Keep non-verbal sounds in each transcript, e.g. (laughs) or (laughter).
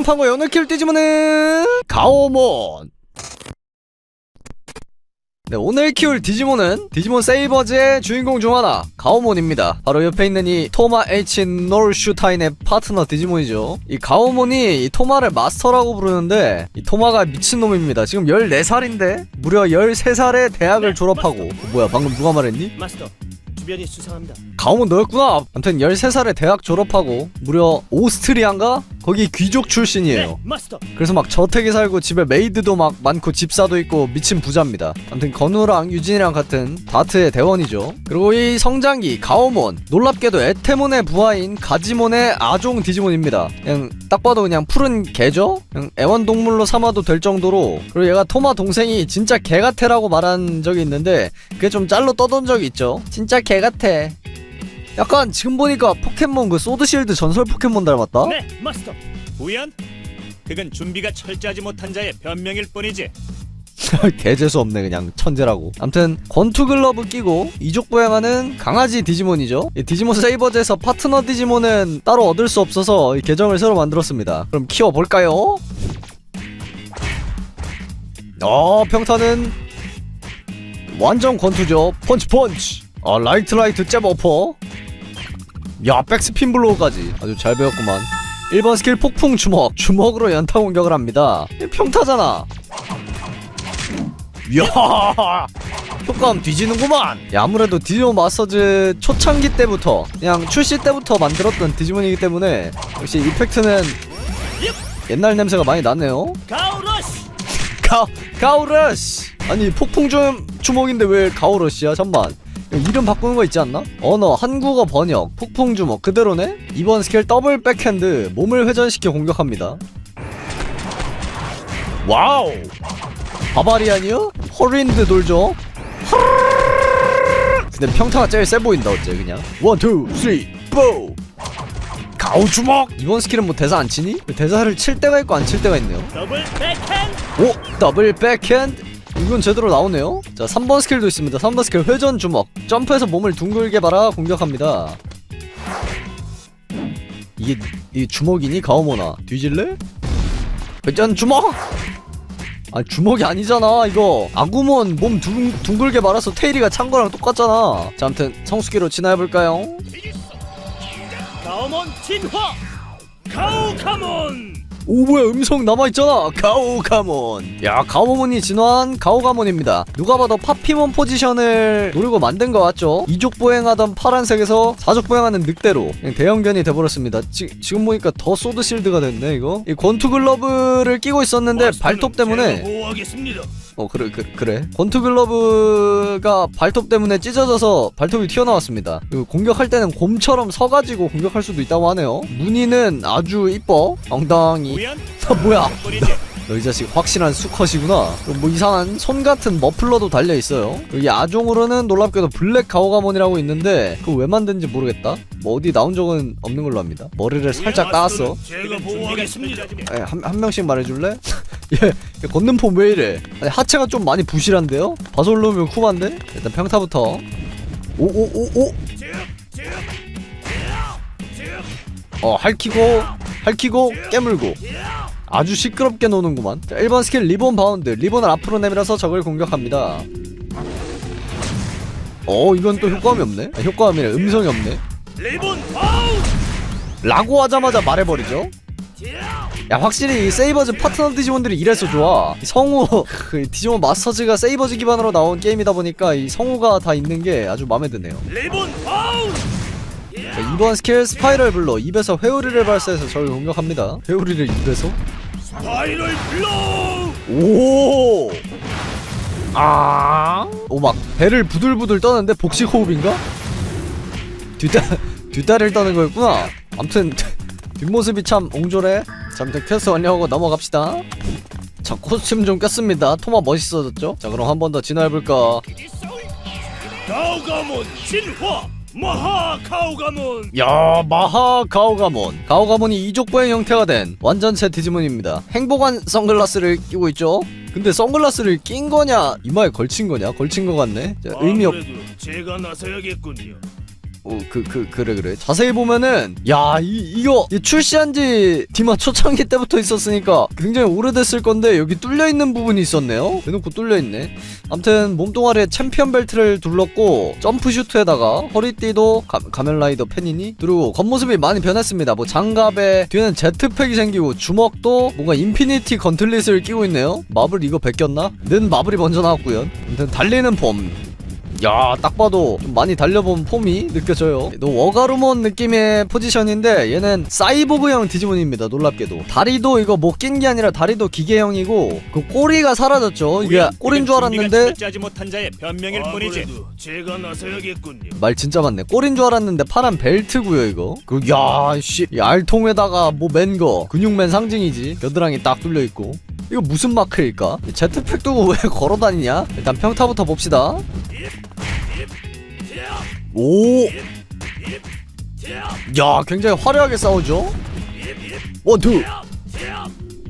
팡고의 오늘 키울 디지몬은 가오몬 네, 오늘 키울 디지몬은 디지몬 세이버즈의 주인공 중 하나 가오몬입니다 바로 옆에 있는 이 토마 H 노르슈타인의 파트너 디지몬이죠 이 가오몬이 이 토마를 마스터라고 부르는데 이 토마가 미친놈입니다 지금 14살인데 무려 13살에 대학을 졸업하고 뭐야 방금 누가 말했니? 마스터 주변이 수상합니다. 가오몬 너였구나 아무튼 13살에 대학 졸업하고 무려 오스트리아인가? 거기 귀족 출신이에요 네. 그래서 막 저택에 살고 집에 메이드도 막 많고 집사도 있고 미친 부자입니다. 아무튼 건우랑 유진이랑 같은 다트의 대원이죠. 그리고 이 성장기 가오몬 놀랍게도 에테몬의 부하인 가지몬의 아종 디지몬입니다. 그냥 딱 봐도 그냥 푸른 개죠? 그냥 애완동물로 삼아도 될 정도로 그리고 얘가 토마 동생이 진짜 개 같애라고 말한 적이 있는데 그게 좀 짤로 떠돈 적이 있죠. 진짜 개 같아. 약간 지금 보니까 포켓몬 그 소드실드 전설 포켓몬 닮았다? 네, 마스터. 우연? 그건 준비가 철저하지 못한 자의 변명일 뿐이지. (laughs) 개재수 없네 그냥 천재라고 암튼 권투 글러브 끼고 이족 보행하는 강아지 디지몬이죠 이 디지몬 세이버즈에서 파트너 디지몬은 따로 얻을 수 없어서 이 계정을 새로 만들었습니다 그럼 키워볼까요? 어 평타는 완전 권투죠 펀치 펀치 아 라이트 라이트 잽 어퍼 야 백스핀 블로우까지. 아주 잘 배웠구만. 1번 스킬 폭풍 주먹. 주먹으로 연타 공격을 합니다. 평타잖아. 이야! 효과음 뒤지는구만. 야, 아무래도 디지몬 마스터즈 초창기 때부터 그냥 출시 때부터 만들었던 디지몬이기 때문에 역시 이펙트는 옛날 냄새가 많이 나네요. 가우러시. 가, 가오러시! 아니 폭풍 좀 주먹인데 왜 가오러시야 잠만 이름 바꾸는 거 있지 않나? 언어, 한국어 번역, 폭풍 주먹 그대로네? 이번 스킬 더블 백핸드 몸을 회전시켜 공격합니다 와우 바바리안이요? 허린드 돌죠? 근데 평타가 제일 세 보인다 어째 그냥 원, 투, 쓰리, 포 가오 주먹 이번 스킬은 뭐 대사 안 치니? 대사를 칠 때가 있고 안 칠 때가 있네요 더블 백핸드. 오 더블 백핸드 이건 제대로 나오네요 자 3번 스킬도 있습니다 3번 스킬 회전 주먹 점프해서 몸을 둥글게 바라 공격합니다 이게 이 주먹이니 가오모나 뒤질래? 회전 주먹 아 주먹이 아니잖아 이거 아구몬 몸 둥, 둥글게 말아서 테일이가 찬 거랑 똑같잖아 자 아무튼 성수기로 진화해볼까요? 가오몬 진화. 가오카몬. 오 뭐야 음성 남아있잖아. 가오가몬. 야 가오몬이 진화한 가오가몬입니다. 누가 봐도 파피몬 포지션을 노리고 만든 것 같죠? 이족 보행하던 파란색에서 사족 보행하는 늑대로 대형견이 돼버렸습니다. 지, 지금 보니까 더 소드 실드가 됐네 이거? 이 권투 글러브를 끼고 있었는데 발톱 때문에. 어 그래 그, 그래? 권투 글러브가 발톱 때문에 찢어져서 발톱이 튀어나왔습니다. 그리고 공격할 때는 곰처럼 서가지고 공격할 수도 있다고 하네요. 무늬는 아주 이뻐. 엉덩이? 아 뭐야. (laughs) 너 이 자식 확실한 수컷이구나. 그리고 뭐 이상한 손 같은 머플러도 달려있어요. 여기 아종으로는 놀랍게도 블랙 가오가몬이라고 있는데 그거 왜 만든지 모르겠다. 뭐 어디 나온 적은 없는 걸로 합니다. 머리를 살짝 따왔어. 에, 한, 한 명씩 말해줄래? (laughs) 얘, 얘 걷는 폼 왜 이래? 아니, 하체가 좀 많이 부실한데요? 바솔로면 쿠반데? 일단 평타부터. 오오오오! 어 할키고 할키고 깨물고. 아주 시끄럽게 노는구만. 자 1번 스킬 리본 바운드. 리본을 앞으로 내밀어서 적을 공격합니다. 어 이건 또 효과음이 없네? 아, 효과음이래 음성이 없네. 라고 하자마자 말해버리죠 야 확실히 이 세이버즈 파트너 디지몬들이 이래서 좋아 이 성우 그 디지몬 마스터즈가 세이버즈 기반으로 나온 게임이다 보니까 이 성우가 다 있는 게 아주 마음에 드네요 리본 파우. 자, 2번 스킬 스파이럴 블로 입에서 회오리를 발사해서 적을 공격합니다 회오리를 입에서? 스파이럴 블로우. 오! 아! 오, 막, 배를 부들부들 떠는데 복식 호흡인가? 뒷다, 뒷다리를 떠는 거였구나. 암튼, 뒷모습이 참 옹졸해. 자, 아무튼 퀘스트 완료하고 넘어갑시다. 자, 코스튬 좀 꼈습니다. 토마 멋있어졌죠? 자, 그럼 한 번 더 진화해볼까? 가오가몬 진화. 마하 가오가몬. 야 마하 가오가몬 가오가몬이 이족 보행 형태가 된 완전체 디지몬입니다 행복한 선글라스를 끼고 있죠 근데 선글라스를 낀 거냐 이마에 걸친 거냐 걸친 거 같네 자, 의미 없 아무래도 제가 나서야겠군요. 어, 그, 그, 그래, 그래. 자세히 보면은, 야, 이, 이거, 이 출시한 지 디마 초창기 때부터 있었으니까 굉장히 오래됐을 건데, 여기 뚫려있는 부분이 있었네요? 대놓고 뚫려있네. 암튼, 몸뚱아리에 챔피언 벨트를 둘렀고, 점프슈트에다가 허리띠도 가, 가면라이더 팬이니? 그리고 겉모습이 많이 변했습니다. 뭐, 장갑에 뒤에는 제트팩이 생기고, 주먹도 뭔가 인피니티 건틀릿을 끼고 있네요? 마블 이거 베꼈나? 는 마블이 먼저 나왔고요. 아무튼, 달리는 폼. 야, 딱 봐도 좀 많이 달려본 폼이 느껴져요. 너 워가루몬 느낌의 포지션인데 얘는 사이보그형 디지몬입니다. 놀랍게도 다리도 이거 못 낀 게 아니라 다리도 기계형이고 그 꼬리가 사라졌죠. 이게 꼬린 줄 알았는데 철저하지 못한 자의 변명일 뿐이지. 아무래도 제가 나서야겠군요. 말 진짜 많네. 꼬린 줄 알았는데 파란 벨트고요 이거. 그 야, 씨, 이 알통에다가 뭐 맨 거 근육맨 상징이지. 겨드랑이 딱 뚫려 있고. 이거 무슨 마크일까? 이 제트팩 두고 (laughs) 왜 걸어 다니냐? 일단 평타부터 봅시다. 오, 야, 굉장히 화려하게 싸우죠? 원 투!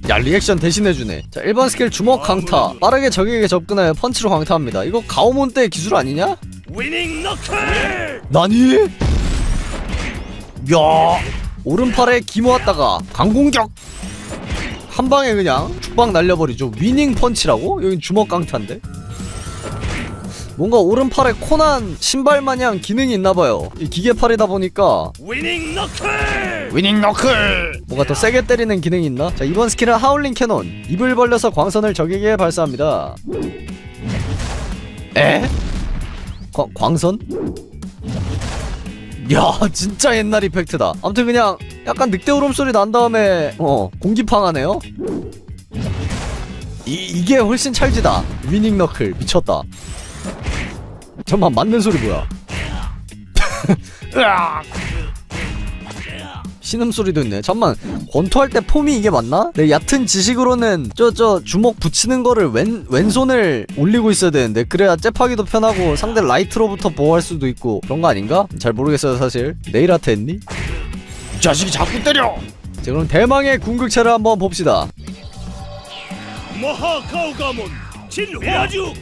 야, 리액션 대신해주네. 자, 1번 스킬 주먹 강타. 빠르게 적에게 접근하여 펀치로 강타합니다. 이거 가오몬 때 기술 아니냐? 나니? 야, 오른팔에 기모았다가 강공격! 한 방에 그냥 죽방 날려버리죠. 위닝 펀치라고? 여긴 주먹 강타인데? 뭔가 오른팔에 코난 신발 마냥 기능이 있나봐요. 이 기계팔이다 보니까 위닝 너클! 위닝 너클 뭔가 더 세게 때리는 기능이 있나? 자 이번 스킬은 하울링 캐논 입을 벌려서 광선을 적에게 발사합니다 에? 광, 광선? 야 진짜 옛날 이펙트다 아무튼 그냥 약간 늑대 울음소리 난 다음에 어 공기팡하네요 이, 이게 훨씬 찰지다 위닝 너클 미쳤다 잠만 맞는 소리 뭐야 (laughs) 신음소리도 있네. 잠만 권투할 때 폼이 이게 맞나? 내 얕은 지식으로는 저저 주먹 붙이는 거를 왼 왼손을 올리고 있어야 되는데 그래야 잽하기도 편하고 상대 라이트로부터 보호할 수도 있고 그런 거 아닌가? 잘 모르겠어요 사실. 네일 아트 했니? 이 자식이 자꾸 때려. 자 그럼 대망의 궁극체를 한번 봅시다. 마하 카오가몬! 진화주!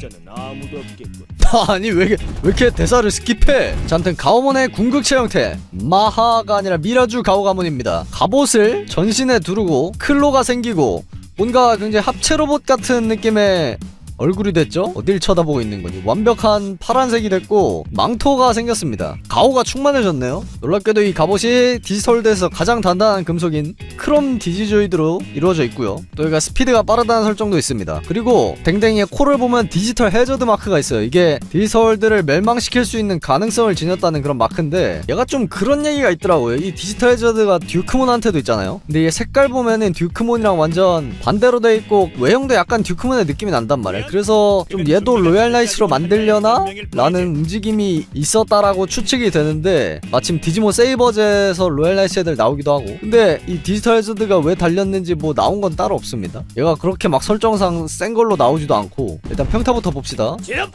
저는 아무도 없겠군. 아니 왜, 이렇게- 왜 이렇게 대사를 스킵해? 자 아무튼 가오몬의 궁극체 형태 마하가 아니라 미라주 가오가몬입니다 갑옷을 전신에 두르고 클로가 생기고 뭔가 굉장히 합체 로봇 같은 느낌의 얼굴이 됐죠? 어딜 쳐다보고 있는 거니? 완벽한 파란색이 됐고 망토가 생겼습니다. 가오가 충만해졌네요. 놀랍게도 이 갑옷이 디지털드에서 가장 단단한 금속인 크롬 디지조이드로 이루어져 있고요. 또 여기가 스피드가 빠르다는 설정도 있습니다. 그리고 댕댕이의 코를 보면 디지털 해저드 마크가 있어요. 이게 디지털드를 멸망시킬 수 있는 가능성을 지녔다는 그런 마크인데 얘가 좀 그런 얘기가 있더라고요. 이 디지털 해저드가 듀크몬한테도 있잖아요. 근데 얘 색깔 보면은 듀크몬이랑 완전 반대로 돼 있고 외형도 약간 듀크몬의 느낌이 난단 말이에요. 그래서 좀 얘도 로얄 나이츠로 만들려나? 라는 움직임이 있었다라고 추측이 되는데 마침 디지몬 세이버즈에서 로얄 나이츠 애들 나오기도 하고 근데 이 디지털 해저드가 왜 달렸는지 뭐 나온 건 따로 없습니다. 얘가 그렇게 막 설정상 센 걸로 나오지도 않고 일단 평타부터 봅시다. 잽!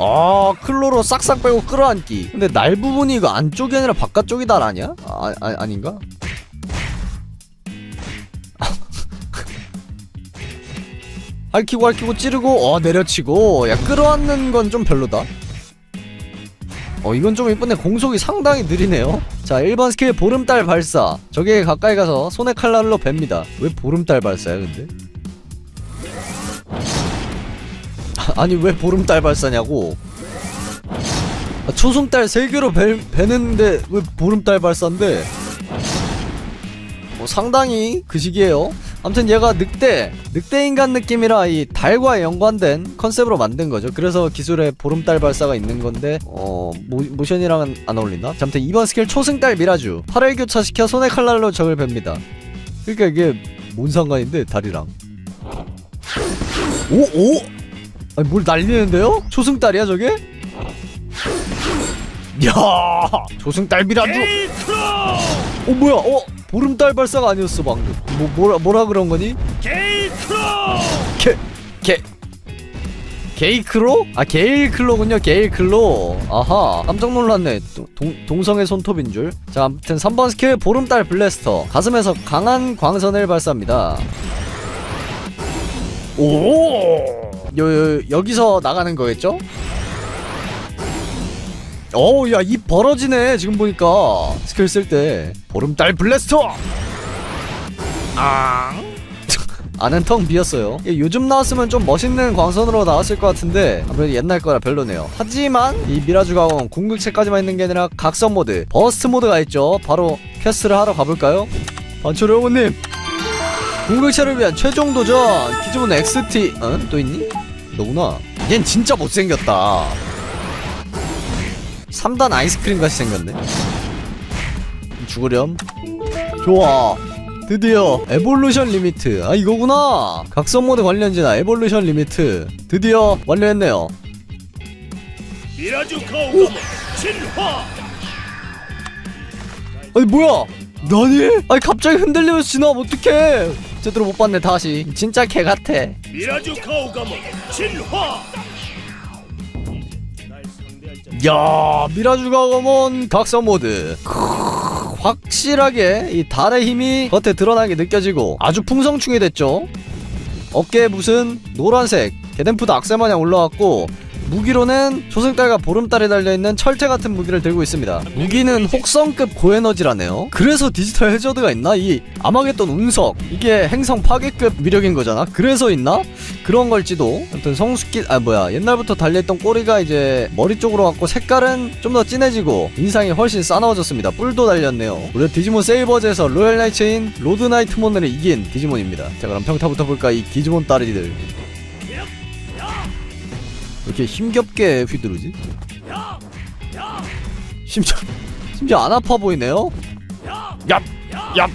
아 클로로 싹싹 빼고 끌어안기 근데 날 부분이 이거 안쪽이 아니라 바깥쪽이 달 아니야? 아, 아 아닌가? 핥히고 핥히고 찌르고 어 내려치고 야 끌어안는 건 좀 별로다. 어 이건 좀 이쁜데 공속이 상당히 느리네요. 자 1번 스킬 보름달 발사. 저게 가까이 가서 손의 칼날로 뵙니다. 왜 보름달 발사야 근데? (laughs) 아니 왜 보름달 발사냐고. 아, 초승달 3개로 배, 배는데 왜 보름달 발사인데? 뭐 상당히 그 시기에요 아무튼 얘가 늑대 늑대 인간 느낌이라 이 달과 연관된 컨셉으로 만든 거죠 그래서 기술에 보름달 발사가 있는 건데 어 모, 모션이랑은 안 어울린다 자, 아무튼 이번 스킬 초승달 미라주 팔을 교차시켜 손의 칼날로 적을 뵙니다 그러니까 이게 뭔 상관인데 달이랑 오 오? 아니 뭘 날리는데요? 초승달이야 저게? 야 초승달 미라주! 어 뭐야 어 보름달 발사가 아니었어 방금 뭐 뭐라 뭐라 그런 거니? 게이크로! 게게 게이크로? 아 게일클로군요 게일클로 아하 깜짝 놀랐네 도- 동, 동성의 손톱인 줄자 아무튼 3번 스킬 보름달 블래스터 가슴에서 강한 광선을 발사합니다 오 요, 요, 여기서 나가는 거겠죠? 어우 야 입 벌어지네 지금 보니까. 스킬 쓸 때. 보름달 블래스터! (laughs) 안은 텅 비었어요. 이게 요즘 나왔으면 좀 멋있는 광선으로 나왔을 것 같은데 아무래도 옛날 거라 별로네요. 하지만 이 미라주 가공 궁극체까지만 있는 게 아니라 각성 모드 버스트 모드가 있죠. 바로 퀘스트를 하러 가볼까요? 반초로 영호님. 궁극체를 위한 최종 도전 기존 XT 어? 또 있니? 너구나. 얜 진짜 못생겼다 3단 아이스크림 같이 생겼네. 죽으렴. 좋아. 드디어 에볼루션 리미트. 아 이거구나. 각성 모드 관련지나 에볼루션 리미트. 드디어 완료했네요. 진화! 아니 뭐야? 나니? 아니 갑자기 흔들리면서 지나면 어떡해? 제대로 못 봤네 다시. 진짜 개 같아. 미라주 가오가몬 진화 야 미라주가 검은 각성 모드. 확실하게 이 달의 힘이 겉에 드러나게 느껴지고 아주 풍성충이 됐죠? 어깨에 무슨 노란색 게덴푸드 악세 마냥 올라왔고 무기로는 초승달과 보름달이 달려있는 철퇴 같은 무기를 들고 있습니다. 무기는 혹성급 고에너지라네요. 그래서 디지털 해저드가 있나? 이 아마겟돈 운석. 이게 행성 파괴급 위력인 거잖아. 그래서 있나? 그런 걸지도. 아무튼 성숙기 아 뭐야. 옛날부터 달려있던 꼬리가 이제 머리 쪽으로 갔고 색깔은 좀 더 진해지고 인상이 훨씬 싸나워졌습니다. 뿔도 달렸네요. 우리 디지몬 세이버즈에서 로얄 나이츠인 로드 나이트몬을 이긴 디지몬입니다. 자 그럼 평타부터 볼까? 이 디지몬 왜 이렇게 힘겹게 휘두르지? 심지어 심지어 안 아파 보이네요? 얍! 얍!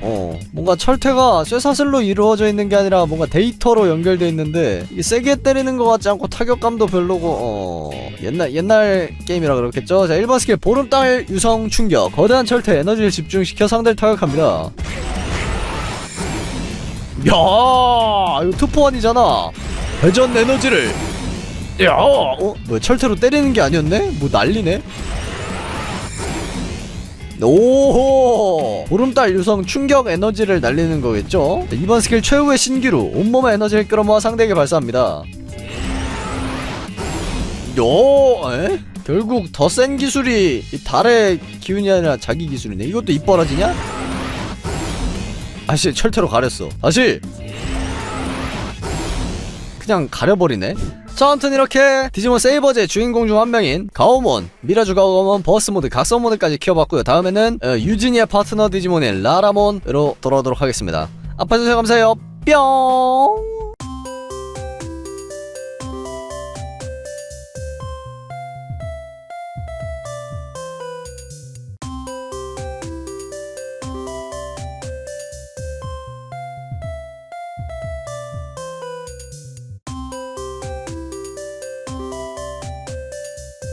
어 뭔가 철퇴가 쇠사슬로 이루어져 있는 게 아니라 뭔가 데이터로 연결돼 있는데 이게 세게 때리는 것 같지 않고 타격감도 별로고 어 옛날 옛날 게임이라 그렇겠죠 자 1번 스킬 보름달 유성 충격 거대한 철퇴 에너지를 집중시켜 상대를 타격합니다 야 이거 투포원이잖아 회전 에너지를 야 어? 뭐 철퇴로 때리는 게 아니었네? 뭐 난리네 오호 보름달 유성 충격 에너지를 날리는 거겠죠 자, 이번 스킬 최후의 신기루 온몸의 에너지를 끌어모아 상대에게 발사합니다 요 에? 결국 더 센 기술이 이 달의 기운이 아니라 자기 기술이네 이것도 입 벌어지냐? 아씨 철퇴로 가렸어 다시 그냥 가려버리네 자 아무튼 이렇게 디지몬 세이버즈의 주인공 중 한 명인 가오몬 미라주 가오몬 버스 모드 각성 모드까지 키워봤고요. 다음에는 어, 유진이의 파트너 디지몬인 라라몬으로 돌아오도록 하겠습니다. 아파주셔서 감사해요. 뿅